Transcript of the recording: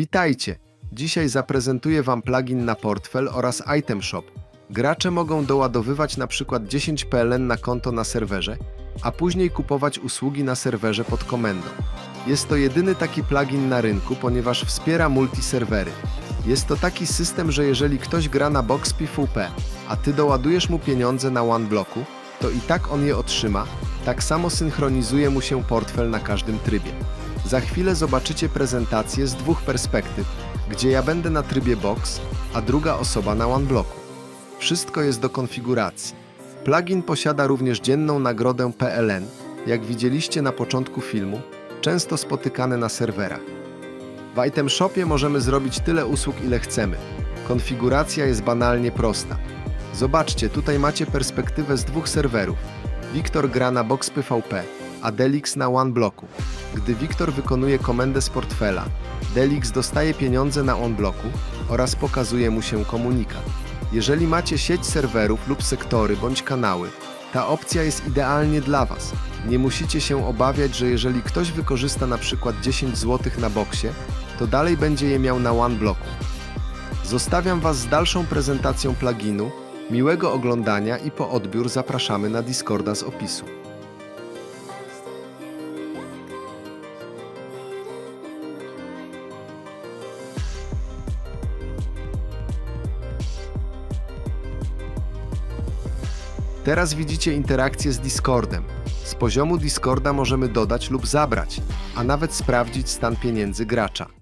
Witajcie! Dzisiaj zaprezentuję Wam plugin na portfel oraz item shop. Gracze mogą doładowywać przykład 10 PLN na konto na serwerze, a później kupować usługi na serwerze pod komendą. Jest to jedyny taki plugin na rynku, ponieważ wspiera multiserwery. Jest to taki system, że jeżeli ktoś gra na box PvP, a ty doładujesz mu pieniądze na OneBlocku, to i tak on je otrzyma, tak samo synchronizuje mu się portfel na każdym trybie. Za chwilę zobaczycie prezentację z dwóch perspektyw, gdzie ja będę na trybie box, a druga osoba na OneBlocku. Wszystko jest do konfiguracji. Plugin posiada również dzienną nagrodę PLN, jak widzieliście na początku filmu, często spotykane na serwerach. W Item Shopie możemy zrobić tyle usług, ile chcemy. Konfiguracja jest banalnie prosta. Zobaczcie, tutaj macie perspektywę z dwóch serwerów. Wiktor gra na Box PvP, a Delix na OneBlocku. Gdy Wiktor wykonuje komendę z portfela, Delix dostaje pieniądze na OneBlocku oraz pokazuje mu się komunikat. Jeżeli macie sieć serwerów lub sektory bądź kanały, ta opcja jest idealnie dla Was. Nie musicie się obawiać, że jeżeli ktoś wykorzysta na przykład 10 zł na boksie, to dalej będzie je miał na OneBlocku. Zostawiam Was z dalszą prezentacją pluginu. Miłego oglądania i po odbiór zapraszamy na Discorda z opisu. Teraz widzicie interakcję z Discordem. Z poziomu Discorda możemy dodać lub zabrać, a nawet sprawdzić stan pieniędzy gracza.